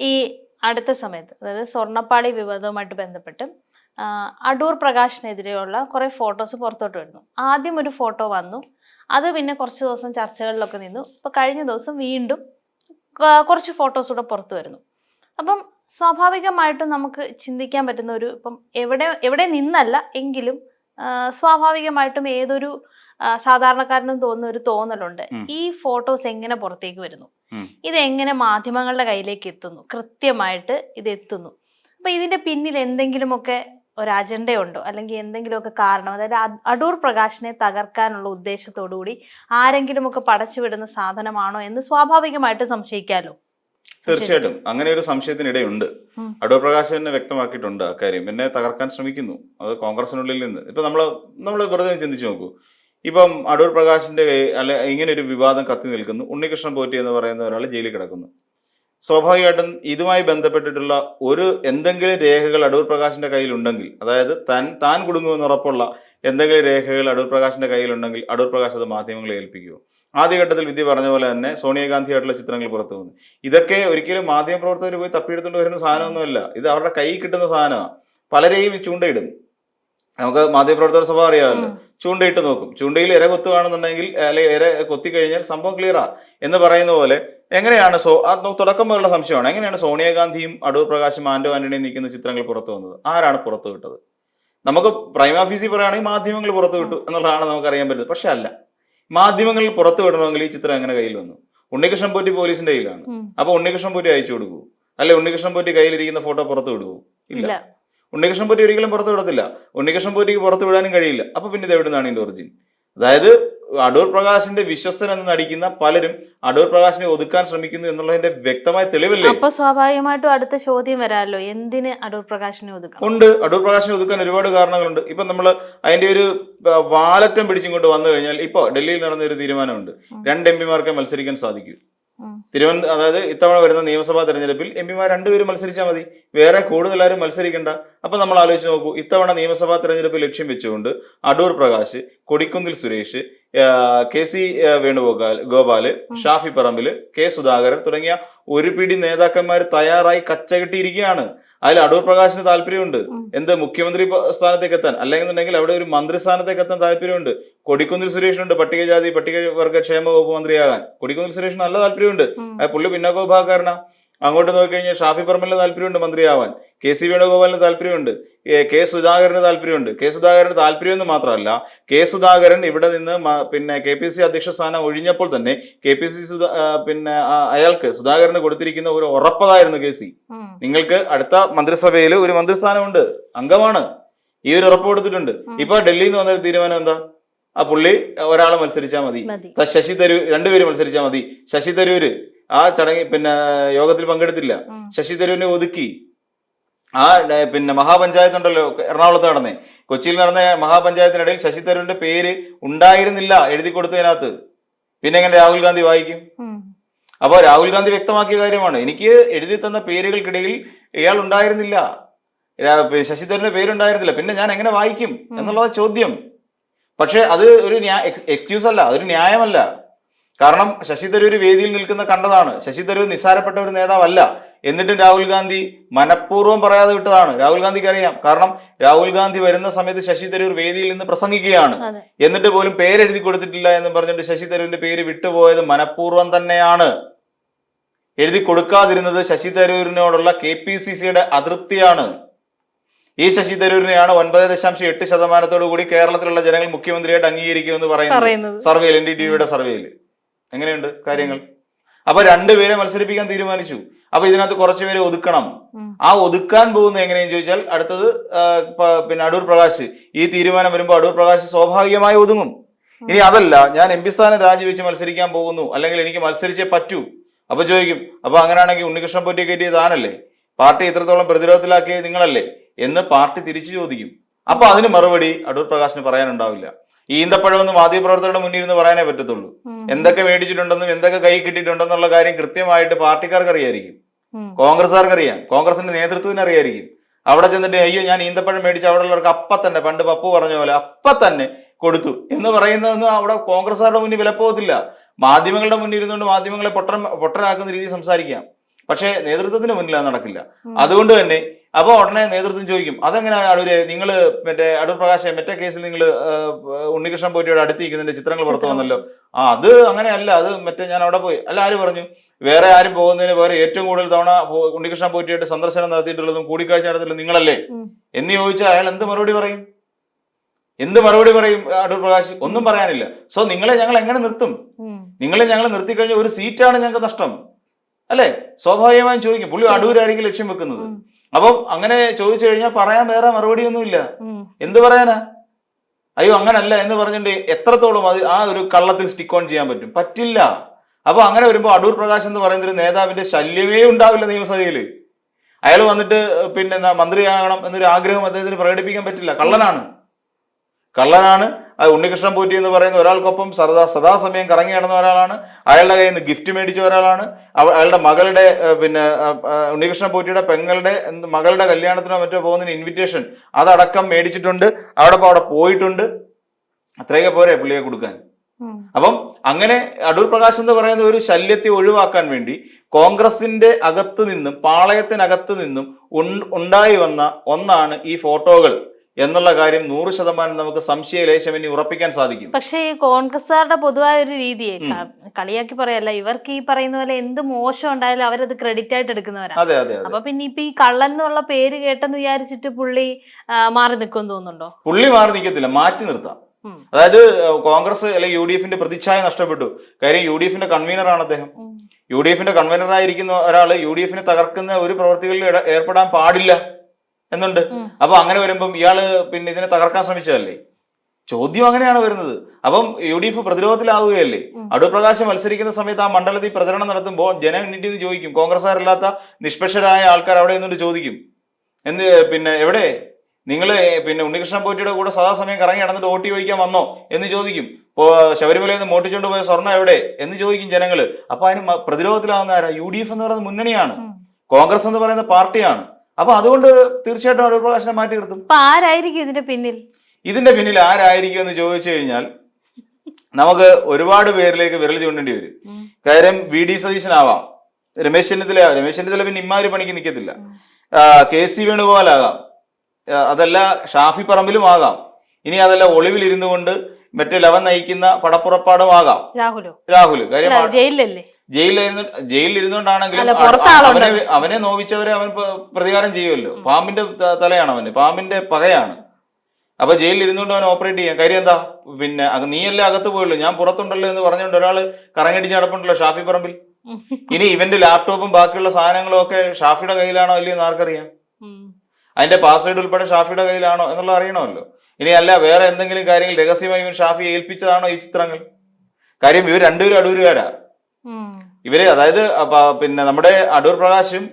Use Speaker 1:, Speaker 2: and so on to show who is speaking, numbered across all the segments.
Speaker 1: ഈ അടുത്ത സമയത്ത് അതായത് സ്വർണപ്പാളി വിവാദവുമായിട്ട് ബന്ധപ്പെട്ട് അടൂർ പ്രകാശിനെതിരെയുള്ള കുറെ ഫോട്ടോസ് പുറത്തോട്ട് വരുന്നു. ആദ്യം ഒരു ഫോട്ടോ വന്നു. അത് പിന്നെ കുറച്ച് ദിവസം ചർച്ചകളിലൊക്കെ നിന്നു. ഇപ്പൊ കഴിഞ്ഞ ദിവസം വീണ്ടും കുറച്ച് ഫോട്ടോസ് കൂടെ പുറത്തു വരുന്നു. അപ്പം സ്വാഭാവികമായിട്ടും നമുക്ക് ചിന്തിക്കാൻ പറ്റുന്ന ഒരു ഇപ്പം എവിടെ എവിടെ നിന്നല്ല എങ്കിലും സ്വാഭാവികമായിട്ടും ഏതൊരു സാധാരണക്കാരനും തോന്നുന്ന ഒരു തോന്നലുണ്ട്. ഈ ഫോട്ടോസ് എങ്ങനെ പുറത്തേക്ക് വരുന്നു?
Speaker 2: ഉം.
Speaker 1: ഇത് എങ്ങനെ മാധ്യമങ്ങളുടെ കയ്യിലേക്ക് എത്തുന്നു? കൃത്യമായിട്ട് ഇത് എത്തുന്നു അപ്പൊ ഇതിന്റെ പിന്നിൽ എന്തെങ്കിലുമൊക്കെ ഒരു അജണ്ടയുണ്ടോ അല്ലെങ്കിൽ എന്തെങ്കിലുമൊക്കെ കാരണം? അതായത് അടൂർ പ്രകാശിനെ തകർക്കാനുള്ള ഉദ്ദേശത്തോടു കൂടി ആരെങ്കിലുമൊക്കെ പടച്ചുവിടുന്ന സാധനമാണോ എന്ന് സ്വാഭാവികമായിട്ട് സംശയിക്കാലോ?
Speaker 2: തീർച്ചയായിട്ടും. അങ്ങനെ ഒരു സംശയത്തിനിടയുണ്ട്. അടൂർ പ്രകാശ് തന്നെ വ്യക്തമാക്കിയിട്ടുണ്ട് അക്കാര്യം എന്നെ തകർക്കാൻ ശ്രമിക്കുന്നു. അത് കോൺഗ്രസിനുള്ളിൽ നിന്ന്. ഇപ്പൊ നമ്മൾ നമ്മൾ വെറുതെ ചിന്തിച്ചു നോക്കൂ. ഇപ്പം അടൂർ പ്രകാശിന്റെ അല്ലെ ഇങ്ങനെ ഒരു വിവാദം കത്തി നിൽക്കുന്നു. ഉണ്ണികൃഷ്ണൻ പോറ്റി എന്ന് പറയുന്ന ഒരാൾ ജയിലിൽ കിടക്കുന്നു. സ്വാഭാവികമായിട്ടും ഇതുമായി ബന്ധപ്പെട്ടിട്ടുള്ള ഒരു എന്തെങ്കിലും രേഖകൾ അടൂർ പ്രകാശിന്റെ കയ്യിലുണ്ടെങ്കിൽ അതായത് താൻ താൻ കുടുങ്ങുമെന്ന് ഉറപ്പുള്ള എന്തെങ്കിലും രേഖകൾ അടൂർ പ്രകാശിന്റെ കയ്യിലുണ്ടെങ്കിൽ അടൂർ പ്രകാശ് അത് മാധ്യമങ്ങളെ ഏൽപ്പിക്കുമോ ആദ്യഘട്ടത്തിൽ വിദ്യ പറഞ്ഞ പോലെ തന്നെ സോണിയാഗാന്ധിയായിട്ടുള്ള ചിത്രങ്ങൾ പുറത്തു വന്നു. ഇതൊക്കെ ഒരിക്കലും മാധ്യമപ്രവർത്തകർ പോയി തപ്പിയെടുത്തുകൊണ്ട് വരുന്ന സാധനമൊന്നുമല്ല. ഇത് അവരുടെ കയ്യിൽ കിട്ടുന്ന സാധനമാണ് പലരെയും ചൂണ്ടയിടും. നമുക്ക് മാധ്യമപ്രവർത്തക സ്വഭാവം അറിയാമല്ലോ. ചൂണ്ടയിട്ട് നോക്കും. ചൂണ്ടയിൽ ഇര കൊത്തുകയാണെന്നുണ്ടെങ്കിൽ അല്ലെങ്കിൽ ഇര കൊത്തി കഴിഞ്ഞാൽ സംഭവം ക്ലിയറാ എന്ന് പറയുന്ന പോലെ എങ്ങനെയാണ് സോ അത് തുടക്കം മുതലുള്ള സംശയമാണ്. എങ്ങനെയാണ് സോണിയാഗാന്ധിയും അടൂർ പ്രകാശും ആന്റോ ആന്റണിയും നിൽക്കുന്ന ചിത്രങ്ങൾ പുറത്തു വന്നത്? ആരാണ് പുറത്തു വിട്ടത്? നമുക്ക് പ്രൈം ഓഫീസിൽ പറയുകയാണെങ്കിൽ മാധ്യമങ്ങൾ പുറത്തു വിട്ടു എന്നുള്ളതാണ് നമുക്ക് അറിയാൻ പറ്റുന്നത്. പക്ഷെ അല്ല. മാധ്യമങ്ങൾ പുറത്തു വിടണമെങ്കിൽ ഈ ചിത്രം എങ്ങനെ കയ്യിൽ വന്നു? ഉണ്ണികൃഷ്ണൻ പോറ്റി പോലീസിന്റെ കയ്യിലാണ്. അപ്പൊ ഉണ്ണികൃഷ്ണൻ പോറ്റി അയച്ചു കൊടുക്കൂ. അല്ലെ ഉണ്ണികൃഷ്ണൻ പോറ്റി കയ്യിലിരിക്കുന്ന ഫോട്ടോ പുറത്തു വിടുവോ? ഇല്ല. ഉണ്ണികൃഷ്ണൻ പോറ്റി ഒരിക്കലും പുറത്തു വിടത്തില്ല. ഉണ്ണികൃഷ്ണൻ പോറ്റിക്ക് പുറത്തു വിടാനും കഴിയില്ല. അപ്പൊ പിന്നെ ഇത് എവിടുന്നാണ് ഇതിന്റെ ഒറിജിൻ അതായത് അടൂർ പ്രകാശിന്റെ വിശ്വസ്തൻ എന്ന് നടിക്കുന്ന പലരും അടൂർ പ്രകാശിനെ ഒതുക്കാൻ ശ്രമിക്കുന്നു എന്നുള്ളതിന്റെ വ്യക്തമായ തെളിവല്ലേ?
Speaker 1: അപ്പൊ സ്വാഭാവികമായിട്ടും അടുത്ത ചോദ്യം വരാമല്ലോ. എന്തിന് അടൂർ പ്രകാശിനെ ഒതുക്കാൻ
Speaker 2: ഉണ്ട്. അടൂർ പ്രകാശിനെ ഒതുക്കാൻ ഒരുപാട് കാരണങ്ങളുണ്ട്. ഇപ്പൊ നമ്മൾ അതിന്റെ ഒരു വാലറ്റം പിടിച്ചിങ്ങോട്ട് വന്നു കഴിഞ്ഞാൽ ഇപ്പൊ ഡൽഹിയിൽ നടന്ന ഒരു തീരുമാനമുണ്ട്. രണ്ട് എം പിമാർക്ക് മത്സരിക്കാൻ സാധിക്കൂ. തിരുവനന്തപുരം അതായത് ഇത്തവണ വരുന്ന നിയമസഭാ തെരഞ്ഞെടുപ്പിൽ എം പിമാർ രണ്ടുപേരും മത്സരിച്ചാൽ മതി. വേറെ കൂടുതൽ ആരും മത്സരിക്കണ്ട. അപ്പൊ നമ്മൾ ആലോചിച്ച് നോക്കൂ ഇത്തവണ നിയമസഭാ തെരഞ്ഞെടുപ്പ് ലക്ഷ്യം വെച്ചുകൊണ്ട് Adoor Prakash Kodikunnil Suresh K C Venugopal Gopal Shafi Parambil K Sudhakaran തുടങ്ങിയ ഒരു പിടി നേതാക്കന്മാർ തയ്യാറായി കച്ചകെട്ടിയിരിക്കുകയാണ്. അതിൽ അടൂർ പ്രകാശിന് താല്പര്യമുണ്ട്. എന്ത് മുഖ്യമന്ത്രി സ്ഥാനത്തേക്ക് എത്താൻ അല്ലെങ്കിൽ അവിടെ ഒരു മന്ത്രി സ്ഥാനത്തേക്ക് എത്താൻ താല്പര്യമുണ്ട്. കൊടിക്കുന്നിൽ സുരേഷിനുണ്ട് പട്ടികജാതി പട്ടികവർഗ ക്ഷേമ വകുപ്പ് മന്ത്രിയാകാൻ. കൊടിക്കുന്നിൽ സുരേഷിന് നല്ല താല്പര്യമുണ്ട്. പുള്ളി പിന്നോക്ക വിഭാഗക്കാരനാ. അങ്ങോട്ട് നോക്കിക്കഴിഞ്ഞാൽ ഷാഫി പറമ്പലിന് താല്പര്യമുണ്ട് മന്ത്രിയാവാൻ. കെ സി വേണുഗോപാലിന് താല്പര്യമുണ്ട്. കെ സുധാകരന് താല്പര്യമുണ്ട്. കെ സുധാകരന് താല്പര്യമെന്ന് മാത്രമല്ല കെ സുധാകരൻ ഇവിടെ നിന്ന് പിന്നെ കെ പി സി അധ്യക്ഷ സ്ഥാനം ഒഴിഞ്ഞപ്പോൾ തന്നെ കെ പി സി സുധാ പിന്നെ അയാൾക്ക് സുധാകരന് കൊടുത്തിരിക്കുന്ന ഒരു ഉറപ്പതായിരുന്നു കെ സി. നിങ്ങൾക്ക് അടുത്ത മന്ത്രിസഭയിൽ ഒരു മന്ത്രിസ്ഥാനമുണ്ട്. അംഗമാണ്. ഈ ഒരു ഉറപ്പ് കൊടുത്തിട്ടുണ്ട്. ഇപ്പൊ ഡൽഹിയിൽ നിന്ന് വന്നൊരു തീരുമാനം എന്താ? ആ പുള്ളി ഒരാളെ മത്സരിച്ചാൽ മതി. ശശി തരൂർ രണ്ടുപേര് മത്സരിച്ചാൽ മതി. ശശി തരൂര് ആ ചടങ്ങിൽ പിന്നെ യോഗത്തിൽ പങ്കെടുത്തില്ല. ശശി തരൂരിനെ ഒതുക്കി. ആ പിന്നെ മഹാപഞ്ചായത്ത് ഉണ്ടല്ലോ എറണാകുളത്ത് നടന്നേ. കൊച്ചിയിൽ നടന്ന മഹാപഞ്ചായത്തിനിടയിൽ ശശി തരൂരിന്റെ പേര് ഉണ്ടായിരുന്നില്ല എഴുതി കൊടുത്തതിനകത്ത്. പിന്നെ എങ്ങനെ രാഹുൽ ഗാന്ധി വായിക്കും?
Speaker 1: അപ്പോൾ
Speaker 2: അപ്പൊ രാഹുൽ ഗാന്ധി വ്യക്തമാക്കിയ കാര്യമാണ്. എനിക്ക് എഴുതി തന്ന പേരുകൾക്കിടയിൽ ഇയാൾ ഉണ്ടായിരുന്നില്ല. ശശി തരൂരിന്റെ പേരുണ്ടായിരുന്നില്ല. പിന്നെ ഞാൻ എങ്ങനെ വായിക്കും എന്നുള്ളത് ചോദ്യം. പക്ഷെ അത് ഒരു എക്സ്ക്യൂസ് അല്ല അതൊരു ന്യായമല്ല. കാരണം ശശി തരൂർ വേദിയിൽ നിൽക്കുന്ന കണ്ടതാണ്. ശശി തരൂർ നിസ്സാരപ്പെട്ട ഒരു നേതാവല്ല. എന്നിട്ടും രാഹുൽ ഗാന്ധി മനഃപൂർവം പറയാതെ വിട്ടതാണ്. രാഹുൽ ഗാന്ധിക്ക് അറിയാം. കാരണം രാഹുൽ ഗാന്ധി വരുന്ന സമയത്ത് ശശി തരൂർ വേദിയിൽ നിന്ന് പ്രസംഗിക്കുകയാണ്. എന്നിട്ട് പോലും പേരെഴുതി കൊടുത്തിട്ടില്ല എന്ന് പറഞ്ഞിട്ട് ശശി തരൂരിന്റെ പേര് വിട്ടുപോയത് മനഃപൂർവം തന്നെയാണ്. എഴുതി കൊടുക്കാതിരുന്നത് ശശി തരൂരിനോടുള്ള കെ പി സി സിയുടെ അതൃപ്തിയാണ്. ഈ ശശി തരൂരിനെയാണ് ഒൻപത് ദശാംശം എട്ട് ശതമാനത്തോടു കൂടി കേരളത്തിലുള്ള ജനങ്ങൾ മുഖ്യമന്ത്രിയായിട്ട് അംഗീകരിക്കുമെന്ന് പറയുന്നത്. സർവേയിൽ എൻ ഡി ടിവിയുടെ സർവേയിൽ. എങ്ങനെയുണ്ട് കാര്യങ്ങൾ? അപ്പൊ രണ്ടുപേരെ മത്സരിപ്പിക്കാൻ തീരുമാനിച്ചു. അപ്പൊ ഇതിനകത്ത് കുറച്ചുപേരെ ഒതുക്കണം. ആ ഒതുക്കാൻ പോകുന്ന എങ്ങനെയെന്ന് ചോദിച്ചാൽ അടുത്തത് പിന്നെ അടൂർ പ്രകാശ്. ഈ തീരുമാനം വരുമ്പോൾ അടൂർ പ്രകാശ് സ്വാഭാവികമായി ഒതുങ്ങും. ഇനി അതല്ല ഞാൻ എം പി സ്ഥാനം രാജിവെച്ച് മത്സരിക്കാൻ പോകുന്നു. അല്ലെങ്കിൽ എനിക്ക് മത്സരിച്ചേ പറ്റൂ. അപ്പൊ ചോദിക്കും അപ്പൊ അങ്ങനെയാണെങ്കിൽ ഉണ്ണികൃഷ്ണൻ പൊറ്റി കയറ്റിയ താനല്ലേ? പാർട്ടി ഇത്രത്തോളം പ്രതിരോധത്തിലാക്കിയത് നിങ്ങളല്ലേ? എന്ന് പാർട്ടി തിരിച്ചു ചോദിക്കും. അപ്പൊ അതിന് മറുപടി അടൂർ പ്രകാശിന് പറയാനുണ്ടാവില്ല. ഈന്തപ്പഴമൊന്നും മാധ്യമപ്രവർത്തകരുടെ മുന്നിൽ ഇരുന്ന് പറയാനേ പറ്റത്തുള്ളൂ. എന്തൊക്കെ മേടിച്ചിട്ടുണ്ടെന്നും എന്തൊക്കെ കൈ കിട്ടിയിട്ടുണ്ടെന്നുള്ള കാര്യം കൃത്യമായിട്ട് പാർട്ടിക്കാർക്ക് അറിയായിരിക്കും കോൺഗ്രസ്സുകാർക്ക് അറിയാം കോൺഗ്രസിന്റെ നേതൃത്വത്തിന് അറിയായിരിക്കും. അവിടെ ചെന്നിട്ട് അയ്യോ ഞാൻ ഈന്തപ്പഴം മേടിച്ച് അവിടെ ഉള്ളവർക്ക് അപ്പ തന്നെ പണ്ട് പപ്പു പറഞ്ഞ പോലെ അപ്പ തന്നെ കൊടുത്തു. എന്ന് പറയുന്നതൊന്നും അവിടെ കോൺഗ്രസ്സുകാരുടെ മുന്നിൽ വിലപ്പോകത്തില്ല. മാധ്യമങ്ങളുടെ മുന്നിൽ ഇരുന്നുകൊണ്ട് മാധ്യമങ്ങളെ പൊട്ടൻ പൊട്ടനാക്കുന്ന രീതിയിൽ സംസാരിക്കാം. പക്ഷേ നേതൃത്വത്തിന് മുന്നിൽ അത് നടക്കില്ല. അതുകൊണ്ട് തന്നെ അപ്പൊ ഉടനെ നേതൃത്വം ചോദിക്കും. അതെങ്ങനെ അടൂര്? നിങ്ങൾ മറ്റേ അടൂർ പ്രകാശ് മറ്റേ കേസിൽ നിങ്ങൾ ഉണ്ണികൃഷ്ണൻ പോറ്റിയുടെ അടുത്ത് ഇരിക്കുന്നതിന്റെ ചിത്രങ്ങൾ പുറത്തു. വന്നല്ലോ. ആ അത് അങ്ങനെയല്ല. അത് മറ്റേ ഞാൻ അവിടെ പോയി. അല്ല ആര് പറഞ്ഞു? വേറെ ആരും പോകുന്നതിന് വേറെ ഏറ്റവും കൂടുതൽ തവണ ഉണ്ണികൃഷ്ണൻ പോറ്റിയായിട്ട് സന്ദർശനം നടത്തിയിട്ടുള്ളതും കൂടിക്കാഴ്ച നടത്തിയിട്ടുള്ളതും നിങ്ങളല്ലേ? എന്ന് ചോദിച്ചാൽ അയാൾ എന്ത് മറുപടി പറയും? എന്ത് മറുപടി പറയും അടൂർ പ്രകാശ്? ഒന്നും പറയാനില്ല. സോ നിങ്ങളെ ഞങ്ങൾ എങ്ങനെ നിർത്തും. നിങ്ങളെ ഞങ്ങൾ കഴിഞ്ഞാൽ ഒരു സീറ്റാണ് ഞങ്ങൾക്ക് നഷ്ടം. അല്ലേ? സ്വാഭാവികമായും ചോദിക്കും പുള്ളി അടൂരായിരിക്കും ലക്ഷ്യം വെക്കുന്നത്. അപ്പം അങ്ങനെ ചോദിച്ചു കഴിഞ്ഞാൽ പറയാൻ വേറെ മറുപടി
Speaker 1: ഒന്നുമില്ല
Speaker 2: എന്ത് പറയാനാ? അയ്യോ അങ്ങനല്ല എന്ന് പറഞ്ഞിട്ട് എത്രത്തോളം അത് ആ ഒരു കള്ളത്തിൽ സ്റ്റിക്ക് ഓൺ ചെയ്യാൻ പറ്റും? പറ്റില്ല. അപ്പൊ അങ്ങനെ വരുമ്പോൾ അടൂർ പ്രകാശ് എന്ന് പറയുന്ന ഒരു നേതാവിന്റെ ശല്യമേ ഉണ്ടാവില്ല നിയമസഭയിൽ അയാൾ വന്നിട്ട് പിന്നെ എന്താ മന്ത്രിയാകണം എന്നൊരു ആഗ്രഹം അദ്ദേഹത്തിന് പ്രകടിപ്പിക്കാൻ പറ്റില്ല. കള്ളനാണ്. കള്ളനാണ്. ആ ഉണ്ണികൃഷ്ണൻ പോറ്റി എന്ന് പറയുന്ന ഒരാൾക്കൊപ്പം സദാ സദാസമയം കറങ്ങി നടന്ന ഒരാളാണ്. അയാളുടെ കയ്യിൽ നിന്ന് ഗിഫ്റ്റ് മേടിച്ച ഒരാളാണ്. അയാളുടെ മകളുടെ പിന്നെ ഉണ്ണികൃഷ്ണൻ പോറ്റിയുടെ പെങ്ങളുടെ മകളുടെ കല്യാണത്തിനോ മറ്റോ പോകുന്നതിന് ഇൻവിറ്റേഷൻ അതടക്കം മേടിച്ചിട്ടുണ്ട്. അവിടെ അവിടെ പോയിട്ടുണ്ട്. അത്രയൊക്കെ പോരെ പുള്ളിയെ കൊടുക്കാൻ. അപ്പം അങ്ങനെ അടൂർ പ്രകാശ് എന്ന് പറയുന്ന ഒരു ശല്യത്തെ ഒഴിവാക്കാൻ വേണ്ടി കോൺഗ്രസിന്റെ അകത്ത് നിന്നും പാളയത്തിനകത്ത് നിന്നും ഉണ്ടായി വന്ന ഒന്നാണ് ഈ ഫോട്ടോകൾ. എന്നുള്ള കാര്യം നൂറ് ശതമാനം നമുക്ക് സംശയലേശം ഇനി ഉറപ്പിക്കാൻ സാധിക്കും.
Speaker 1: പക്ഷേ ഈ കോൺഗ്രസ്സുകാരുടെ പൊതുവായ ഒരു രീതിയെ കളിയാക്കി പറയല്ല ഇവർക്ക് ഈ പറയുന്ന പോലെ എന്ത് മോശം ഉണ്ടായാലും അവരത് ക്രെഡിറ്റ് ആയിട്ട് എടുക്കുന്നവരാണ്
Speaker 2: അതെ അതെ
Speaker 1: അപ്പൊ പിന്നെ ഇപ്പൊ ഈ കള്ളൻ എന്നുള്ള പേര് കേട്ടെന്ന് വിചാരിച്ചിട്ട് പുള്ളി മാറി നിൽക്കും തോന്നുന്നുണ്ടോ?
Speaker 2: പുള്ളി മാറി നിൽക്കത്തില്ല മാറ്റി നിർത്താം. അതായത് കോൺഗ്രസ് അല്ലെങ്കിൽ യു ഡി എഫിന്റെ പ്രതിച്ഛായ നഷ്ടപ്പെട്ടു. കാര്യം യു ഡി എഫിന്റെ കൺവീനറാണ് അദ്ദേഹം. യു ഡി എഫിന്റെ കൺവീനറായിരിക്കുന്ന ഒരാൾ യു ഡി എഫിനെ തകർക്കുന്ന ഒരു പ്രവർത്തികളിൽ ഏർപ്പെടാൻ പാടില്ല. എന്നുണ്ട്. അപ്പൊ അങ്ങനെ വരുമ്പം ഇയാൾ പിന്നെ ഇതിനെ തകർക്കാൻ ശ്രമിച്ചതല്ലേ? ചോദ്യം അങ്ങനെയാണ് വരുന്നത്. അപ്പം യു ഡി എഫ് പ്രതിരോധത്തിലാവുകയല്ലേ?
Speaker 1: അടുപ്രകാശം
Speaker 2: അടൂർ പ്രകാശ് മത്സരിക്കുന്ന സമയത്ത് ആ മണ്ഡലത്തിൽ പ്രചരണം നടത്തുമ്പോൾ ജനം എണ്ണിട്ട് ചോദിക്കും. കോൺഗ്രസ്സുകാരല്ലാത്ത നിഷ്പക്ഷരായ ആൾക്കാർ അവിടെ നിന്നിട്ട് ചോദിക്കും. എന്ത് പിന്നെ എവിടെ? നിങ്ങൾ പിന്നെ ഉണ്ണികൃഷ്ണൻ പോറ്റിയുടെ കൂടെ സദാസമയം കറങ്ങി നടന്നിട്ട് വോട്ട് ചോദിക്കാൻ വന്നോ എന്ന് ചോദിക്കും. ഇപ്പോ ശബരിമലയിൽ നിന്ന് മോട്ടിച്ചുകൊണ്ട് പോയ സ്വർണം എവിടെ? എന്ന് ചോദിക്കും ജനങ്ങൾ. അപ്പൊ അതിന് പ്രതിരോധത്തിലാവുന്ന ആരാ? യു ഡി എഫ് എന്ന് പറയുന്നത് മുന്നണിയാണ്. കോൺഗ്രസ് എന്ന് പറയുന്ന പാർട്ടിയാണ്. അപ്പൊ അതുകൊണ്ട് തീർച്ചയായിട്ടും അടൂർ പ്രകാശിനെ മാറ്റി നിർത്തും.
Speaker 1: അപ്പൊ ആരായിരിക്കും ഇതിന്റെ പിന്നിൽ?
Speaker 2: ഇതിന്റെ പിന്നിൽ ആരായിരിക്കും എന്ന് ചോദിച്ചു കഴിഞ്ഞാൽ നമുക്ക് ഒരുപാട് പേരിലേക്ക് വിരൽ ചൂണ്ടേണ്ടി വരും. കാര്യം വി ഡി സതീശനാവാം. രമേശ് ചെന്നിത്തല രമേശ് ചെന്നിത്തല പിന്നെ ഇമ്മാതിരി പണിക്ക് നിൽക്കത്തില്ല കെ സി വേണുഗോപാലാകാം. ആകാം അതല്ല ഷാഫി പറമ്പിലും ആകാം. ഇനി അതല്ല ഒളിവിൽ ഇരുന്നു കൊണ്ട് മറ്റേ ലവൻ നയിക്കുന്ന പടപ്പുറപ്പാടും ആകാം.
Speaker 1: രാഹുലോ?
Speaker 2: രാഹുൽ കാര്യം
Speaker 1: അല്ല, ജയിലിലല്ലേ
Speaker 2: ജയിലിലിരുന്ന് ജയിലിൽ ഇരുന്നുകൊണ്ടാണെങ്കിലും
Speaker 1: അല്ല,
Speaker 2: അ-
Speaker 1: പുറത്താളുണ്ട്.
Speaker 2: അവനെ അവനെ നോവിച്ചവരെ അവൻ പ്രതികാരം ചെയ്യുമല്ലോ. പാമ്പിന്റെ തലയാണ് അവന്. പാമ്പിന്റെ പകയാണ്. അപ്പൊ ജയിലിൽ ഇരുന്നുകൊണ്ട് അവൻ ഓപ്പറേറ്റ് ചെയ്യാം. കാര്യം എന്താ? പിന്നെ നീയല്ലേ അകത്ത് പോയുള്ളൂ. ഞാൻ പുറത്തുണ്ടല്ലോ എന്ന് പറഞ്ഞുകൊണ്ട് ഒരാൾ കറങ്ങടിച്ച് നടപ്പുണ്ടല്ലോ ഷാഫി പറമ്പിൽ. ഇനി ഇവന്റെ ലാപ്ടോപ്പും ബാക്കിയുള്ള സാധനങ്ങളും ഒക്കെ ഷാഫിയുടെ കയ്യിലാണോ അല്ലയോ എന്ന് ആർക്കറിയാം. അതിന്റെ പാസ്വേഡ് ഉൾപ്പെടെ ഷാഫിയുടെ കയ്യിലാണോ എന്നുള്ളത് അറിയണമല്ലോ. ഇനി അല്ല വേറെ എന്തെങ്കിലും കാര്യങ്ങൾ രഹസ്യമായി ഇവൻ ഷാഫി ഏൽപ്പിച്ചതാണോ ഈ ചിത്രങ്ങൾ? കാര്യം ഇവർ രണ്ടുപേരും അടൂരുകാരാ. ഇവർ അതായത് പിന്നെ നമ്മുടെ അടൂർ പ്രകാശും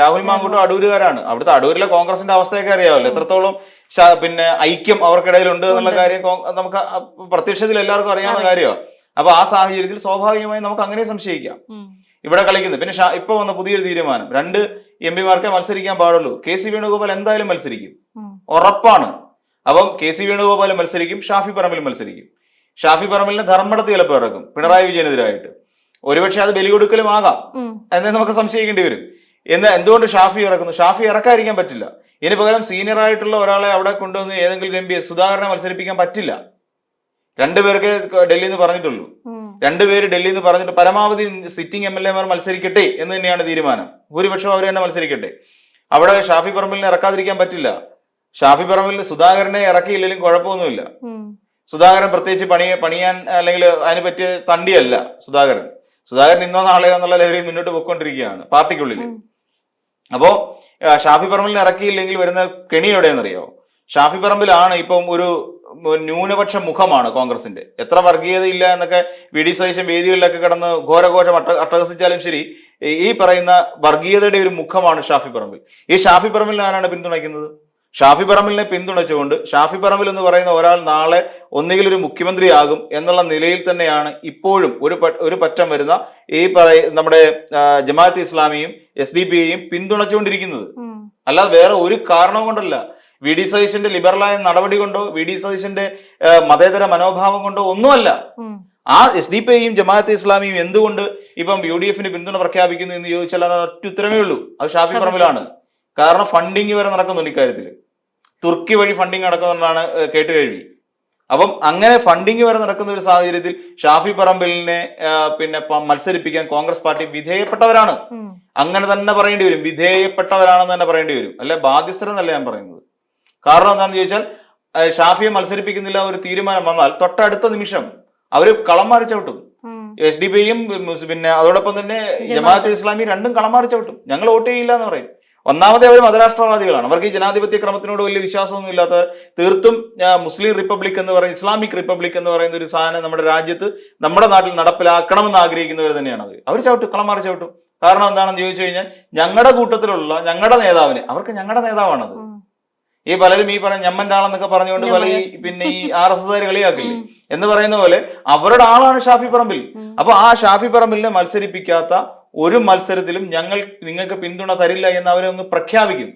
Speaker 2: രാഹുൽ മാങ്കൂട്ടും അടൂരുകാരാണ്. അവിടുത്തെ അടൂരിലെ കോൺഗ്രസിന്റെ അവസ്ഥയൊക്കെ അറിയാമല്ലോ. എത്രത്തോളം പിന്നെ ഐക്യം അവർക്കിടയിലുണ്ട് എന്നുള്ള കാര്യം നമുക്ക് പ്രത്യക്ഷത്തിൽ എല്ലാവർക്കും അറിയാവുന്ന കാര്യമാണ് അപ്പൊ ആ സാഹചര്യത്തിൽ സ്വാഭാവികമായി നമുക്ക് അങ്ങനെ സംശയിക്കാം. ഇവിടെ കളിക്കുന്നത്. പിന്നെ ഇപ്പൊ വന്ന പുതിയൊരു തീരുമാനം. രണ്ട് എം പിമാർക്കേ മത്സരിക്കാൻ പാടുള്ളൂ. കെ സി വേണുഗോപാൽ എന്തായാലും മത്സരിക്കും. ഉറപ്പാണ്. അപ്പം കെ സി വേണുഗോപാൽ മത്സരിക്കും ഷാഫി പറമ്പിൽ മത്സരിക്കും. ഷാഫി പറമ്പിലിനെ ധർമ്മടത്ത് ചിലപ്പോൾ ഇറക്കും. പിണറായി വിജയനെതിരായിട്ട്. ഒരുപക്ഷെ അത് ബലി
Speaker 1: കൊടുക്കലുമാകാം.
Speaker 2: എന്ന് നമുക്ക് സംശയിക്കേണ്ടി വരും. എന്ന് എന്തുകൊണ്ട് ഷാഫി ഇറക്കുന്നു? ഷാഫി ഇറക്കാതിരിക്കാൻ പറ്റില്ല. ഇതിന് പകരം സീനിയർ ആയിട്ടുള്ള ഒരാളെ അവിടെ കൊണ്ടുവന്ന് ഏതെങ്കിലും എം പി സുധാകരനെ മത്സരിപ്പിക്കാൻ പറ്റില്ല. രണ്ടുപേർക്ക് ഡൽഹിയിൽ നിന്ന് പറഞ്ഞിട്ടുള്ളൂ. രണ്ടുപേര് ഡൽഹിയിൽ നിന്ന് പറഞ്ഞിട്ട് പരമാവധി സിറ്റിംഗ് എം എൽ എമാർ മത്സരിക്കട്ടെ എന്ന് തന്നെയാണ് തീരുമാനം. ഭൂരിപക്ഷം അവർ തന്നെ മത്സരിക്കട്ടെ. അവിടെ ഷാഫി പറമ്പിലിനെ ഇറക്കാതിരിക്കാൻ പറ്റില്ല. ഷാഫി പറമ്പിൽ സുധാകരനെ ഇറക്കിയില്ലെങ്കിലും കുഴപ്പമൊന്നുമില്ല. സുധാകരൻ പ്രത്യേകിച്ച് പണി പണിയാൻ അല്ലെങ്കിൽ അതിന് പറ്റിയ തണ്ടിയല്ല സുധാകരൻ. സുധാകരൻ ഇന്നോ നാളെയോ എന്നുള്ള ലഹരി മുന്നോട്ട് പോയിക്കൊണ്ടിരിക്കുകയാണ് പാർട്ടിക്കുള്ളിൽ. അപ്പോ ഷാഫി പറമ്പിൽ ഇറക്കിയില്ലെങ്കിൽ വരുന്ന കെണി എവിടെയെന്നറിയോ ഷാഫി പറമ്പിലാണ് ഇപ്പം ഒരു ന്യൂനപക്ഷ മുഖമാണ് കോൺഗ്രസിന്റെ. എത്ര വർഗീയതയില്ല എന്നൊക്കെ വി ഡി സതീശൻ വേദികളിലൊക്കെ കിടന്ന് ഘോരഘോഷം അട്ട അട്ടഹസിച്ചാലും ശരി ഈ പറയുന്ന വർഗീയതയുടെ ഒരു മുഖമാണ് ഷാഫി പറമ്പിൽ. ഈ ഷാഫി പറമ്പിൽ ആരാണ് പിന്തുണയ്ക്കുന്നത്? ഷാഫി പറമ്പിലിനെ പിന്തുണച്ചുകൊണ്ട് ഷാഫി പറമ്പിൽ എന്ന് പറയുന്ന ഒരാൾ നാളെ ഒന്നുകിൽ ഒരു മുഖ്യമന്ത്രിയാകും എന്നുള്ള നിലയിൽ തന്നെയാണ് ഇപ്പോഴും ഒരു ഒരു പറ്റം വരുന്ന ഈ പറയ നമ്മുടെ ജമാഅത്ത് ഇസ്ലാമിയും എസ് ഡി പി ഐയും പിന്തുണച്ചുകൊണ്ടിരിക്കുന്നത് അല്ലാതെ വേറെ ഒരു കാരണം കൊണ്ടല്ല. വി ഡി സതീശന്റെ ലിബറലായ നടപടി കൊണ്ടോ വി ഡി സതീശന്റെ മതേതര മനോഭാവം കൊണ്ടോ ഒന്നുമല്ല. ആ എസ് ഡി പി ഐയും ജമാഅത്തെ ഇസ്ലാമിയും എന്തുകൊണ്ട് ഇപ്പം യു ഡി എഫിന് പിന്തുണ പ്രഖ്യാപിക്കുന്നു എന്ന് ചോദിച്ചാൽ അത് ഒറ്റ ഉത്തരമേ ഉള്ളൂ. അത് ഷാഫി പറമ്പിലാണ്. കാരണം ഫണ്ടിങ് വരെ നടക്കുന്നുണ്ട് ഇക്കാര്യത്തിൽ തുർക്കി വഴി ഫണ്ടിങ് നടക്കുന്നതാണ് കേട്ട് കഴിവി അപ്പം അങ്ങനെ ഫണ്ടിങ് വരെ നടക്കുന്ന ഒരു സാഹചര്യത്തിൽ ഷാഫി പറമ്പിലിനെ പിന്നെ മത്സരിപ്പിക്കാൻ കോൺഗ്രസ് പാർട്ടി വിധേയപ്പെട്ടവരാണ്. അങ്ങനെ തന്നെ പറയേണ്ടി വരും. വിധേയപ്പെട്ടവരാണെന്ന് തന്നെ പറയേണ്ടി വരും. അല്ലെ? ബാധ്യസ്ഥരെന്നല്ല ഞാൻ പറയുന്നത്. കാരണം എന്താണെന്ന് ചോദിച്ചാൽ ഷാഫിയെ മത്സരിപ്പിക്കുന്നില്ല ഒരു തീരുമാനം വന്നാൽ തൊട്ടടുത്ത നിമിഷം അവർ കളം മാറി ചവിട്ടും. എസ് ഡി പിയും പിന്നെ അതോടൊപ്പം തന്നെ ജമാഅത്ത് ഇസ്ലാമി രണ്ടും കളം മാറി ചവിട്ടും. ഞങ്ങൾ വോട്ട് ചെയ്യില്ല എന്ന് പറയും. ഒന്നാമത് അവർ മതരാഷ്ട്രവാദികളാണ്. അവർക്ക് ഈ ജനാധിപത്യ ക്രമത്തിനോട് വലിയ വിശ്വാസമൊന്നും ഇല്ലാത്ത തീർത്തും മുസ്ലിം റിപ്പബ്ലിക് എന്ന് പറയുന്ന ഇസ്ലാമിക് റിപ്പബ്ലിക് എന്ന് പറയുന്ന ഒരു സാധനം നമ്മുടെ രാജ്യത്ത് നമ്മുടെ നാട്ടിൽ നടപ്പിലാക്കണമെന്ന് ആഗ്രഹിക്കുന്നവർ തന്നെയാണ് അവർ അവർ ചവിട്ടും കളമാർ ചവിട്ടും. കാരണം എന്താണെന്ന് ചോദിച്ചു കഴിഞ്ഞാൽ ഞങ്ങളുടെ കൂട്ടത്തിലുള്ള ഞങ്ങളുടെ നേതാവിന് അവർക്ക് ഞങ്ങളുടെ നേതാവാണത്. ഈ പലരും ഈ പറഞ്ഞ ഞമ്മന്റെ ആളെന്നൊക്കെ പറഞ്ഞുകൊണ്ട് പല ഈ പിന്നെ ഈ ആർ എസ് എസ് കളിയാക്കില്ലേ? എന്ന് പറയുന്ന പോലെ അവരുടെ ആളാണ് ഷാഫി പറമ്പിൽ. അപ്പൊ ആ ഷാഫി പറമ്പിലിനെ മത്സരിപ്പിക്കാത്ത ഒരു മത്സരത്തിലും ഞങ്ങൾ നിങ്ങൾക്ക് പിന്തുണ തരില്ല എന്ന് അവരെ ഒന്ന് പ്രഖ്യാപിക്കും.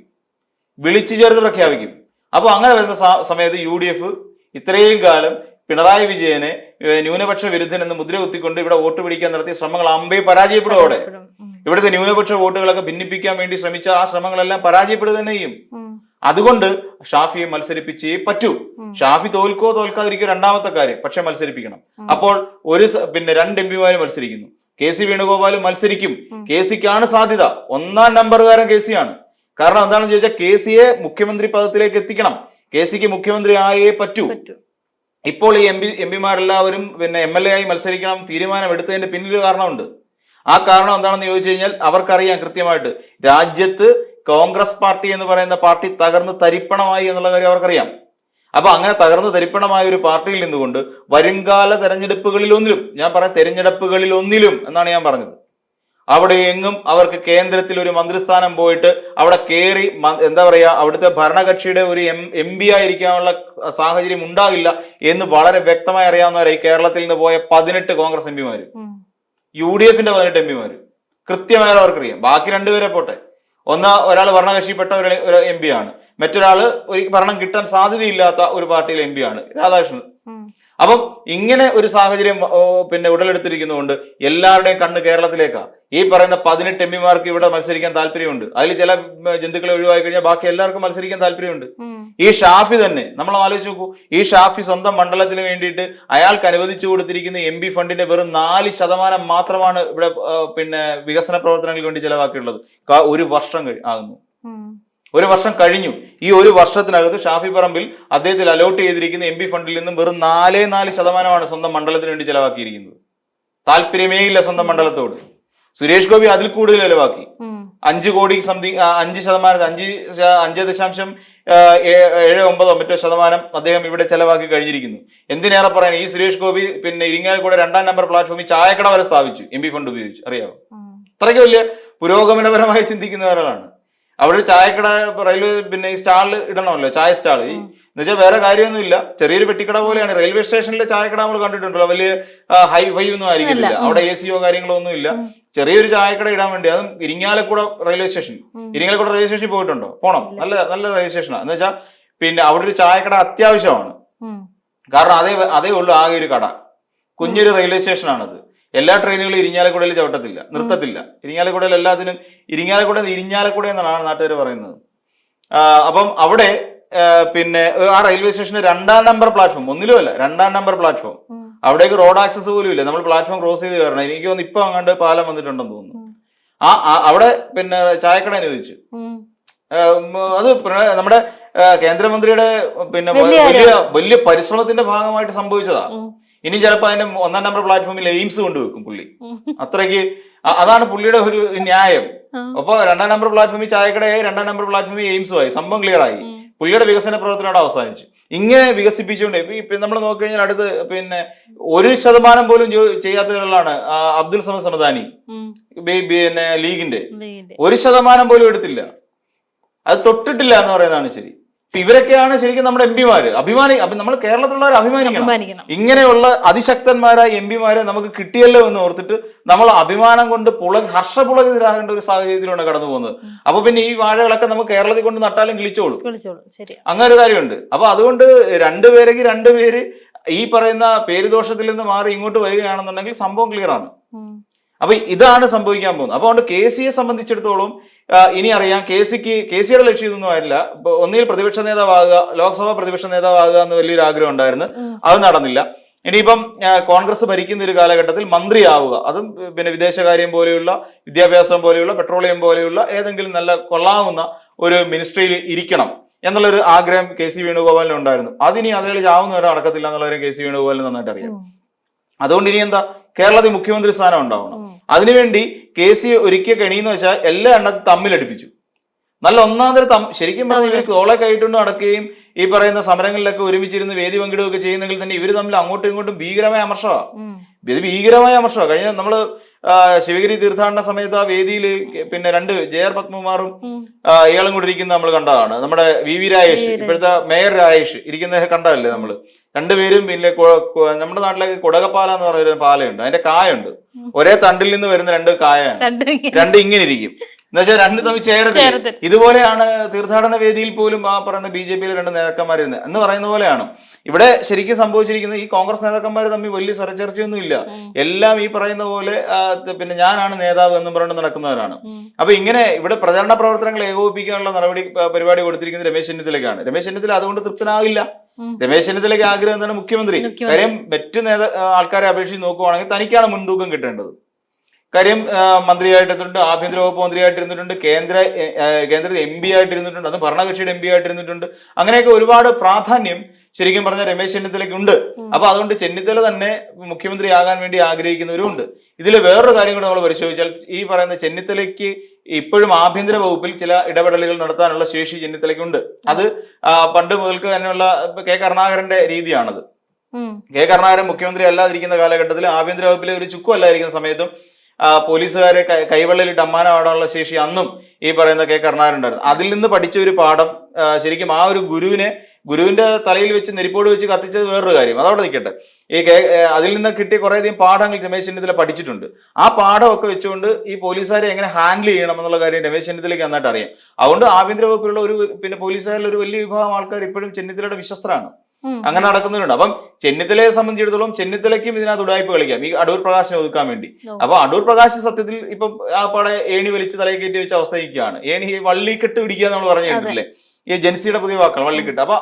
Speaker 2: വിളിച്ചു ചേർത്ത് പ്രഖ്യാപിക്കും. അപ്പോൾ അങ്ങനെ വരുന്ന സമയത്ത് യു ഡി എഫ് ഇത്രയും കാലം പിണറായി വിജയനെ ന്യൂനപക്ഷ വിരുദ്ധൻ എന്ന് മുദ്ര കുത്തിക്കൊണ്ട് ഇവിടെ വോട്ട് പിടിക്കാൻ നടത്തിയ ശ്രമങ്ങൾ അമ്പേ പരാജയപ്പെടും അവിടെ. ഇവിടുത്തെ ന്യൂനപക്ഷ വോട്ടുകളൊക്കെ ഭിന്നിപ്പിക്കാൻ വേണ്ടി ശ്രമിച്ച ആ ശ്രമങ്ങളെല്ലാം പരാജയപ്പെടുക തന്നെ ചെയ്യും അതുകൊണ്ട് ഷാഫിയെ മത്സരിപ്പിച്ചേ പറ്റൂ. ഷാഫി തോൽക്കോ തോൽക്കാതിരിക്കോ രണ്ടാമത്തെ കാര്യം. പക്ഷെ മത്സരിപ്പിക്കണം. അപ്പോൾ ഒരു പിന്നെ രണ്ട് എം പിമാര് മത്സരിക്കുന്നു. കെ സി വേണുഗോപാലും മത്സരിക്കും. കെ സിക്കാണ് സാധ്യത. ഒന്നാം നമ്പറുകാരൻ കെ സി ആണ് കാരണം എന്താണെന്ന് ചോദിച്ചാൽ കെ സിയെ മുഖ്യമന്ത്രി പദത്തിലേക്ക് എത്തിക്കണം. കെ സിക്ക് മുഖ്യമന്ത്രി ആയേ പറ്റൂ. ഇപ്പോൾ ഈ എം പി എം പിമാരെല്ലാവരും പിന്നെ എം എൽ എ ആയി മത്സരിക്കണം തീരുമാനം എടുത്തതിന്റെ പിന്നിൽ കാരണമുണ്ട്. ആ കാരണം എന്താണെന്ന് ചോദിച്ചു കഴിഞ്ഞാൽ അവർക്കറിയാം കൃത്യമായിട്ട്. രാജ്യത്ത് കോൺഗ്രസ് പാർട്ടി എന്ന് പറയുന്ന പാർട്ടി തകർന്ന് തരിപ്പണമായി എന്നുള്ള കാര്യം അവർക്കറിയാം. അപ്പൊ അങ്ങനെ തകർന്ന് തരിപ്പണമായ ഒരു പാർട്ടിയിൽ നിന്നുകൊണ്ട് വരുംകാല തെരഞ്ഞെടുപ്പുകളിൽ ഒന്നിലും ഞാൻ പറയാം തെരഞ്ഞെടുപ്പുകളിൽ ഒന്നിലും എന്നാണ് ഞാൻ പറഞ്ഞത്. അവിടെ എങ്ങും അവർക്ക് കേന്ദ്രത്തിൽ ഒരു മന്ത്രിസ്ഥാനം പോയിട്ട് അവിടെ കയറി എന്താ പറയാ അവിടുത്തെ ഭരണകക്ഷിയുടെ ഒരു എം എം പി ആയിരിക്കാനുള്ള സാഹചര്യം ഉണ്ടാകില്ല എന്ന് വളരെ വ്യക്തമായി അറിയാവുന്നവരായി കേരളത്തിൽ നിന്ന് പോയ പതിനെട്ട് കോൺഗ്രസ് എം പിമാര്. യു ഡി എഫിന്റെ പതിനെട്ട് എം പിമാര്. കൃത്യമായി അവർക്കറിയാം. ബാക്കി രണ്ടുപേരെ പോട്ടെ. ഒന്ന് ഒരാൾ ഭരണകക്ഷിപ്പെട്ട ഒരു എം പി ആണ്. മറ്റൊരാൾ ഒരു ഭരണം കിട്ടാൻ സാധ്യതയില്ലാത്ത ഒരു പാർട്ടിയിലെ എം പി ആണ് രാധാകൃഷ്ണൻ. അപ്പം ഇങ്ങനെ ഒരു സാഹചര്യം പിന്നെ ഉടലെടുത്തിരിക്കുന്നതുകൊണ്ട് എല്ലാവരുടെയും കണ്ണ് കേരളത്തിലേക്കാ. ഈ പറയുന്ന പതിനെട്ട് എം പിമാർക്ക് ഇവിടെ മത്സരിക്കാൻ താല്പര്യമുണ്ട്. അതിൽ ചില ജന്തുക്കളെ ഒഴിവാക്കി കഴിഞ്ഞാൽ ബാക്കി എല്ലാവർക്കും മത്സരിക്കാൻ താല്പര്യമുണ്ട്. ഈ ഷാഫി തന്നെ നമ്മൾ ആലോചിച്ച് നോക്കൂ ഈ ഷാഫി സ്വന്തം മണ്ഡലത്തിന് വേണ്ടിയിട്ട് അയാൾക്ക് അനുവദിച്ചു കൊടുത്തിരിക്കുന്ന എം പി ഫണ്ടിന്റെ വെറും നാല് ശതമാനം മാത്രമാണ് ഇവിടെ പിന്നെ വികസന പ്രവർത്തനങ്ങൾക്ക് വേണ്ടി ചിലവാക്കിയുള്ളത്. ഒരു വർഷം ആകുന്നു. ഒരു വർഷം കഴിഞ്ഞു. ഈ ഒരു വർഷത്തിനകത്ത് ഷാഫി പറമ്പിൽ അദ്ദേഹത്തിൽ അലോട്ട് ചെയ്തിരിക്കുന്ന എം ഫണ്ടിൽ നിന്നും വെറും നാലേ നാല് ശതമാനമാണ് സ്വന്തം മണ്ഡലത്തിന് വേണ്ടി ചെലവാക്കിയിരിക്കുന്നത്. താല്പര്യമേ ഇല്ല സ്വന്തം മണ്ഡലത്തോട്. സുരേഷ് ഗോപി അതിൽ കൂടുതൽ ചെലവാക്കി. അഞ്ച് കോടി സംതിങ് അഞ്ച് ശതമാനം അഞ്ച് അഞ്ച് ദശാംശം ഏഴ് ഒമ്പതോ മറ്റോ ശതമാനം അദ്ദേഹം ഇവിടെ ചെലവാക്കി കഴിഞ്ഞിരിക്കുന്നു. എന്തിനേറെ പറയാൻ ഈ സുരേഷ് ഗോപി പിന്നെ ഇരിങ്ങാലക്കുട രണ്ടാം നമ്പർ പ്ലാറ്റ്ഫോമിൽ ചായക്കട വരെ സ്ഥാപിച്ചു എം ഫണ്ട് ഉപയോഗിച്ച്. അറിയാമോ. അത്രയ്ക്ക് വലിയ പുരോഗമനപരമായി ചിന്തിക്കുന്ന ഒരാളാണ്. അവിടെ ചായക്കട റെയിൽവേ പിന്നെ ഈ സ്റ്റാളിൽ ഇടണമല്ലോ ചായ സ്റ്റാൾ. എന്നുവെച്ചാൽ വേറെ കാര്യമൊന്നുമില്ല ചെറിയൊരു പെട്ടിക്കട പോലെയാണ്. റെയിൽവേ സ്റ്റേഷനിലെ ചായക്കട നമ്മൾ കണ്ടിട്ടുണ്ടല്ലോ. വലിയ ഹൈ ഫൈ ഒന്നും
Speaker 1: ആയിരിക്കില്ല
Speaker 2: അവിടെ എ സിയോ കാര്യങ്ങളോ ഒന്നും ഇല്ല. ചെറിയൊരു ചായക്കട ഇടാൻ വേണ്ടി അതും Irinjalakuda railway station. Irinjalakuda railway സ്റ്റേഷനിൽ പോയിട്ടുണ്ടോ? പോണം. നല്ല നല്ല റെയിൽവേ സ്റ്റേഷനാണ് എന്ന് വെച്ചാൽ പിന്നെ അവിടെ ഒരു ചായക്കട അത്യാവശ്യമാണ്. കാരണം അതേ അതേ ഉള്ളൂ ആകെ ഒരു കട. കുഞ്ഞൊരു റെയിൽവേ സ്റ്റേഷനാണത്. എല്ലാ ട്രെയിനുകളും ഇരിങ്ങാലക്കുടയിൽ ചവിട്ടത്തില്ല നിർത്തത്തില്ല. ഇരിങ്ങാലക്കുടയിൽ എല്ലാത്തിനും ഇരിങ്ങാലക്കുട ഇരിഞ്ഞാലക്കുട എന്നാണ് നാട്ടുകാർ പറയുന്നത്. അപ്പം അവിടെ പിന്നെ ആ റെയിൽവേ സ്റ്റേഷന്റെ രണ്ടാം നമ്പർ പ്ലാറ്റ്ഫോം ഒന്നിലും അല്ല രണ്ടാം നമ്പർ പ്ലാറ്റ്ഫോം. അവിടേക്ക് റോഡ് ആക്സസ് പോലും ഇല്ല. നമ്മൾ പ്ലാറ്റ്ഫോം ക്രോസ് ചെയ്ത് കയറണം. എനിക്ക് തോന്നുന്നു ഇപ്പൊ അങ്ങാണ്ട് പാലം വന്നിട്ടുണ്ടെന്ന് തോന്നുന്നു. ആ അവിടെ പിന്നെ ചായക്കട അനുവദിച്ചു. അത് നമ്മുടെ കേന്ദ്രമന്ത്രിയുടെ പിന്നെ
Speaker 1: വലിയ
Speaker 2: വലിയ പരിശ്രമത്തിന്റെ ഭാഗമായിട്ട് സംഭവിച്ചതാ. ഇനി ചിലപ്പോ അതിന്റെ ഒന്നാം നമ്പർ പ്ലാറ്റ്ഫോമിൽ എയിംസ് കൊണ്ടുവെക്കും പുള്ളി. അത്രയ്ക്ക് അതാണ് പുള്ളിയുടെ ഒരു ന്യായം. അപ്പൊ രണ്ടാം നമ്പർ പ്ലാറ്റ്ഫോമിൽ ചായക്കടയായി രണ്ടാം നമ്പർ പ്ലാറ്റ്ഫോമിൽ എയിംസും ആയി. സംഭവം ക്ലിയർ ആയി. പുള്ളിയുടെ വികസന പ്രവർത്തനം അവസാനിച്ചു. ഇങ്ങനെ വികസിപ്പിച്ചുകൊണ്ട് ഇപ്പൊ നമ്മൾ നോക്കിക്കഴിഞ്ഞാൽ അടുത്ത് പിന്നെ ഒരു ശതമാനം പോലും ജോ- ചെയ്യാത്ത ഒരാളാണ് അബ്ദുൽ സമദ് സമദാനി. പിന്നെ ലീഗിന്റെ. ഒരു ശതമാനം പോലും എടുത്തില്ല. അത് തൊട്ടിട്ടില്ല എന്ന് പറയുന്നതാണ് ശരി. ഇപ്പൊ ഇവരൊക്കെയാണ് ശരിക്കും നമ്മുടെ എം പിമാര്. അഭിമാനി അപ്പൊ നമ്മൾ കേരളത്തിലുള്ളവർ അഭിമാനിക്കണം. ഇങ്ങനെയുള്ള അതിശക്തന്മാരായ എം പിമാരെ നമുക്ക് കിട്ടിയല്ലോ എന്ന് ഓർത്തിട്ട് നമ്മൾ അഭിമാനം കൊണ്ട് പുള ഹർഷപുളകിതരാകേണ്ട ഒരു സാഹചര്യത്തിലാണ് കടന്നു പോകുന്നത്. അപ്പൊ പിന്നെ ഈ വാഴകളൊക്കെ നമുക്ക് കേരളത്തിൽ കൊണ്ട് നട്ടാലും കിളിച്ചോളൂ. അങ്ങനെ ഒരു കാര്യമുണ്ട്. അപ്പൊ അതുകൊണ്ട് രണ്ടുപേരെങ്കിൽ രണ്ടുപേര് ഈ പറയുന്ന പേരുദോഷത്തിൽ നിന്ന് മാറി ഇങ്ങോട്ട് വരികയാണെന്നുണ്ടെങ്കിൽ സംഭവം ക്ലിയർ ആണ്. അപ്പൊ ഇതാണ് സംഭവിക്കാൻ പോകുന്നത്. അപ്പൊ അതുകൊണ്ട് കെ സിയെ സംബന്ധിച്ചിടത്തോളം ഇനി അറിയാം കെ സിക്ക് കെ സിയുടെ ലക്ഷ്യം ഇതൊന്നും ആയില്ല ഒന്നിൽ പ്രതിപക്ഷ നേതാവാകുക ലോക്സഭാ പ്രതിപക്ഷ നേതാവാകുക എന്ന് വലിയൊരു ആഗ്രഹം ഉണ്ടായിരുന്നു. അത് നടന്നില്ല. ഇനിയിപ്പം കോൺഗ്രസ് ഭരിക്കുന്ന ഒരു കാലഘട്ടത്തിൽ മന്ത്രിയാവുക അതും പിന്നെ വിദേശകാര്യം പോലെയുള്ള വിദ്യാഭ്യാസം പോലെയുള്ള പെട്രോളിയം പോലെയുള്ള ഏതെങ്കിലും നല്ല കൊള്ളാവുന്ന ഒരു മിനിസ്ട്രിയിൽ ഇരിക്കണം എന്നുള്ളൊരു ആഗ്രഹം കെ സി വേണുഗോപാലിന് ഉണ്ടായിരുന്നു. അതിനി അതിലേക്ക് ആവുന്നവരെ നടക്കത്തില്ല എന്നുള്ളവരും കെ സി വേണുഗോപാലിന് നന്നായിട്ട് അറിയാം. അതുകൊണ്ട് ഇനി എന്താ കേരളത്തിൽ മുഖ്യമന്ത്രി സ്ഥാനം ഉണ്ടാവണം. അതിനുവേണ്ടി കെ സി ഒരുക്കിയ കെണിയെന്ന് വെച്ചാൽ എല്ലാ എണ്ണത്തിൽ തമ്മിലടിപ്പിച്ചു നല്ല ഒന്നാം തരം തം ശരിക്കും പറഞ്ഞാൽ ഇവർക്ക് തോളെ കൈയിട്ടുണ്ട് നടക്കുകയും ഈ പറയുന്ന സമരങ്ങളിലൊക്കെ ഒരുമിച്ചിരുന്ന് വേദി പങ്കിടുകയൊക്കെ ചെയ്യുന്നെങ്കിൽ തന്നെ ഇവർ തമ്മിൽ അങ്ങോട്ടും ഇങ്ങോട്ടും ഭീകരമായ അമർഷമാണ്. ഇത് ഭീകരമായ അമർഷമാണ് കഴിഞ്ഞ നമ്മൾ ശിവഗിരി തീർത്ഥാടന സമയത്ത് ആ വേദിയിൽ പിന്നെ രണ്ട് ജെ ആർ പത്മകുമാറും ഇയാളും കൂടി ഇരിക്കുന്ന നമ്മൾ കണ്ടതാണ്. നമ്മുടെ വി വി രാജേഷ്. ഇപ്പോഴത്തെ മേയർ രാജേഷ് ഇരിക്കുന്ന കണ്ടതല്ലേ നമ്മൾ രണ്ടുപേരും പിന്നെ നമ്മുടെ നാട്ടിലേക്ക് കുടകപ്പാല എന്ന് പറയുന്ന പാലയുണ്ട്. അതിന്റെ കായുണ്ട്.
Speaker 1: ഉണ്ട്
Speaker 2: ഒരേ തണ്ടിൽ നിന്ന് വരുന്ന രണ്ട് കായാണ്.
Speaker 1: രണ്ട് ഇങ്ങനെ
Speaker 2: ഇരിക്കും. എന്നുവെച്ചാൽ രണ്ട് തമ്മിൽ ചേരത്തില്ല. ഇതുപോലെയാണ് തീർത്ഥാടന വേദിയിൽ പോലും ആ പറയുന്ന ബി ജെ പിയിലെ രണ്ട് നേതാക്കന്മാരുന്നത് എന്ന് പറയുന്ന പോലെയാണ്. ഇവിടെ ശരിക്കും സംഭവിച്ചിരിക്കുന്നത് ഈ കോൺഗ്രസ് നേതാക്കന്മാർ തമ്മിൽ വലിയ സ്വരചർച്ചയൊന്നും ഇല്ല എല്ലാം ഈ പറയുന്ന പോലെ പിന്നെ ഞാനാണ് നേതാവ് എന്നും പറഞ്ഞുകൊണ്ട് നടക്കുന്നവരാണ്. അപ്പൊ ഇങ്ങനെ ഇവിടെ പ്രചരണ പ്രവർത്തനങ്ങൾ ഏകോപിപ്പിക്കാനുള്ള നടപടി പരിപാടി കൊടുത്തിരിക്കുന്നത് രമേശ് ചെന്നിത്തലയ്ക്കാണ്. രമേശ് ചെന്നിത്തല അതുകൊണ്ട് തൃപ്തനാവില്ല. രമേശ് ചെന്നിത്തലയ്ക്ക് ആഗ്രഹം എന്താണ്? മുഖ്യമന്ത്രി. കാര്യം മറ്റു നേതാ ആൾക്കാരെ അപേക്ഷിച്ച് നോക്കുവാണെങ്കിൽ തനിക്കാണ് മുൻതൂക്കം കിട്ടേണ്ടത്. കാര്യം മന്ത്രിയായിട്ടിരുന്നിട്ടുണ്ട് മന്ത്രിയായിട്ട് ആഭ്യന്തര വകുപ്പ് മന്ത്രിയായിട്ടിരുന്നിട്ടുണ്ട് കേന്ദ്ര കേന്ദ്ര എം പി ആയിട്ടിരുന്നിട്ടുണ്ട് അത് ഭരണകക്ഷിയുടെ എം പി ആയിട്ടിരുന്നിട്ടുണ്ട്. അങ്ങനെയൊക്കെ ഒരുപാട് പ്രാധാന്യം ശരിക്കും പറഞ്ഞ രമേശ് ചെന്നിത്തലയ്ക്ക് ഉണ്ട്. അപ്പൊ അതുകൊണ്ട് ചെന്നിത്തല തന്നെ മുഖ്യമന്ത്രി ആകാൻ വേണ്ടി ആഗ്രഹിക്കുന്നവരും ഉണ്ട്. ഇതിൽ വേറൊരു കാര്യം കൂടെ നമ്മൾ പരിശോധിച്ചാൽ ഈ പറയുന്ന ചെന്നിത്തലയ്ക്ക് ഇപ്പോഴും ആഭ്യന്തര വകുപ്പിൽ ചില ഇടപെടലുകൾ നടത്താനുള്ള ശേഷി ചെന്നിത്തലയ്ക്കുണ്ട്. അത് പണ്ട് മുതൽക്ക് തന്നെയുള്ള കെ കരുണാകരന്റെ രീതിയാണത്. കെ കരുണാകരൻ മുഖ്യമന്ത്രി അല്ലാതിരിക്കുന്ന കാലഘട്ടത്തിൽ ആഭ്യന്തര വകുപ്പിലെ ഒരു ചുക്കും അല്ലാതിരിക്കുന്ന സമയത്തും പോലീസുകാരെ കൈവെള്ളയിലിട്ട് അമ്മാനമാടാനുള്ള ശേഷി അന്നും ഈ പറയുന്ന കെ കരുണാകരൻ ഉണ്ടായിരുന്നു അതിൽ നിന്ന് പഠിച്ച ഒരു പാഠം ശരിക്കും ആ ഒരു ഗുരുവിനെ ഗുരുവിന്റെ തലയിൽ വെച്ച് നെരിപ്പോട് വെച്ച് കത്തിച്ചത് വേറൊരു കാര്യം. അതവിടെ നിൽക്കട്ടെ. ഈ അതിൽ നിന്ന് കിട്ടിയ കുറേയധികം പാഠങ്ങൾ രമേശ് ചെന്നിത്തല പഠിച്ചിട്ടുണ്ട്. ആ പാഠമൊക്കെ വെച്ചുകൊണ്ട് ഈ പോലീസുകാരെ എങ്ങനെ ഹാൻഡിൽ ചെയ്യണം എന്നുള്ള കാര്യം രമേശ് ചെന്നിത്തലയ്ക്ക് നന്നായിട്ട് അറിയാം. അതുകൊണ്ട് ആഭ്യന്തര വകുപ്പിലുള്ള ഒരു പിന്നെ പോലീസുകാരിൽ ഒരു വലിയ വിഭാഗം ആൾക്കാർ ഇപ്പോഴും ചെന്നിത്തലയുടെ വിശ്വസ്തരാണ്. അങ്ങനെ നടക്കുന്നുണ്ട്. അപ്പം ചെന്നിത്തലയെ സംബന്ധിച്ചിടത്തോളം ചെന്നിത്തലയ്ക്കും ഇതിനകത്ത് ഉടായ്പ കളിക്കാം. ഈ അടൂർ പ്രകാശിനെ ഒതുക്കാൻ വേണ്ടി. അപ്പൊ അടൂർ പ്രകാശ് സത്യത്തിൽ ഇപ്പം ആ പാടെ ഏണി വലിച്ച് തലയിൽ കയറ്റി വെച്ച അവസ്ഥ ഇരിക്കുകയാണ് ഏണി ഈ വള്ളിക്കെട്ട് പിടിക്കുക നമ്മൾ പറഞ്ഞു കേട്ടില്ലേ ഈ ജൻസിയുടെ പുതിയ വാക്കാണ് വള്ളിക്കെട്ട്. അപ്പൊ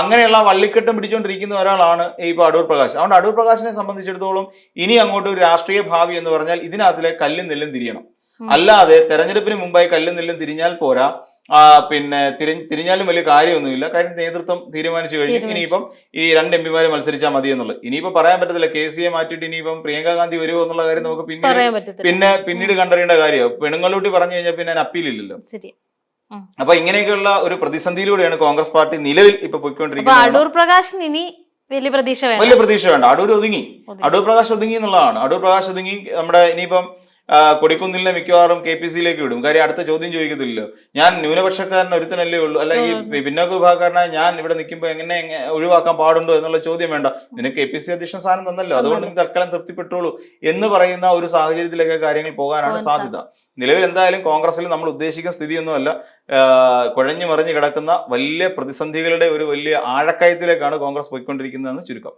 Speaker 2: അങ്ങനെയുള്ള വള്ളിക്കെട്ടും പിടിച്ചുകൊണ്ടിരിക്കുന്ന ഒരാളാണ് ഈ ഇപ്പൊ അടൂർ പ്രകാശ്. അതുകൊണ്ട് അടൂർ പ്രകാശിനെ സംബന്ധിച്ചിടത്തോളം ഇനി അങ്ങോട്ട് ഒരു രാഷ്ട്രീയ ഭാവി എന്ന് പറഞ്ഞാൽ ഇതിനകത്തിലെ കല്ലും നെല്ലും തിരിയണം. അല്ലാതെ തെരഞ്ഞെടുപ്പിന് മുമ്പായി കല്ലും നെല്ലും തിരിഞ്ഞാൽ പോരാ. ആ, പിന്നെ തിരി- തിരിഞ്ഞാലും വലിയ കാര്യമൊന്നുമില്ല. കാര്യം നേതൃത്വം തീരുമാനിച്ചു കഴിഞ്ഞു. ഇനിയിപ്പം ഈ രണ്ട് എം പിമാരെ മത്സരിച്ചാൽ മതി എന്നുള്ളത്. ഇനിയിപ്പോ പറയാൻ പറ്റത്തില്ല. കെ സിയെ മാറ്റിയിട്ട് ഇനിയിപ്പം പ്രിയങ്ക ഗാന്ധി വരുമോ എന്നുള്ള കാര്യം നമുക്ക് പിന്നീട് പിന്നെ പിന്നീട് കണ്ടറിയേണ്ട കാര്യമാണ് പെണ്ണുങ്ങളൂട്ടി പറഞ്ഞു കഴിഞ്ഞാൽ പിന്നെ അതിന് അപ്പീലില്ലല്ലോ.
Speaker 1: ശരി.
Speaker 2: അപ്പൊ ഇങ്ങനെയൊക്കെയുള്ള ഒരു പ്രതിസന്ധിയിലൂടെയാണ് കോൺഗ്രസ് പാർട്ടി നിലവിൽ ഇപ്പൊ പോയിക്കൊണ്ടിരിക്കുന്നത്.
Speaker 1: അടൂർ ഇനി വലിയ പ്രതീക്ഷ വേണ്ട.
Speaker 2: വലിയ പ്രതീക്ഷ വേണ്ട. അടൂർ ഒതുങ്ങി. അടൂർ പ്രകാശ് ഒതുങ്ങി എന്നുള്ളതാണ്. അടൂർ പ്രകാശ് ഒതുങ്ങി. നമ്മുടെ ഇനിയിപ്പം കൊടിക്കുന്നിലിനെ മിക്കവാറും കെ പി സിയിലേക്ക് വിടും. കാര്യം അടുത്ത ചോദ്യം ചോദിക്കത്തില്ലല്ലോ. ഞാൻ ന്യൂനപക്ഷക്കാരൻ ഒരുത്തനല്ലേ ഉള്ളൂ. അല്ല ഈ. പിന്നോക്ക വിഭാഗക്കാരനായ ഞാൻ ഇവിടെ നിൽക്കുമ്പോൾ എങ്ങനെ ഒഴിവാക്കാൻ പാടുണ്ടോ എന്നുള്ള ചോദ്യം വേണ്ട. നിനക്ക് കെ പി സി അധ്യക്ഷൻ സ്ഥാനം തന്നല്ലോ. അതുകൊണ്ട് നീ തൽക്കാലം തൃപ്തിപ്പെട്ടോളൂ എന്ന് പറയുന്ന ഒരു സാഹചര്യത്തിലേക്ക് കാര്യങ്ങൾ പോകാനാണ് സാധ്യത. നിലവിൽ എന്തായാലും കോൺഗ്രസിൽ നമ്മൾ ഉദ്ദേശിക്കുന്ന സ്ഥിതിയൊന്നുമല്ല. കുഴഞ്ഞു മറിഞ്ഞു കിടക്കുന്ന വലിയ പ്രതിസന്ധികളുടെ ഒരു വലിയ ആഴക്കയത്തിലേക്കാണ് കോൺഗ്രസ് പോയിക്കൊണ്ടിരിക്കുന്നതെന്ന് ചുരുക്കം.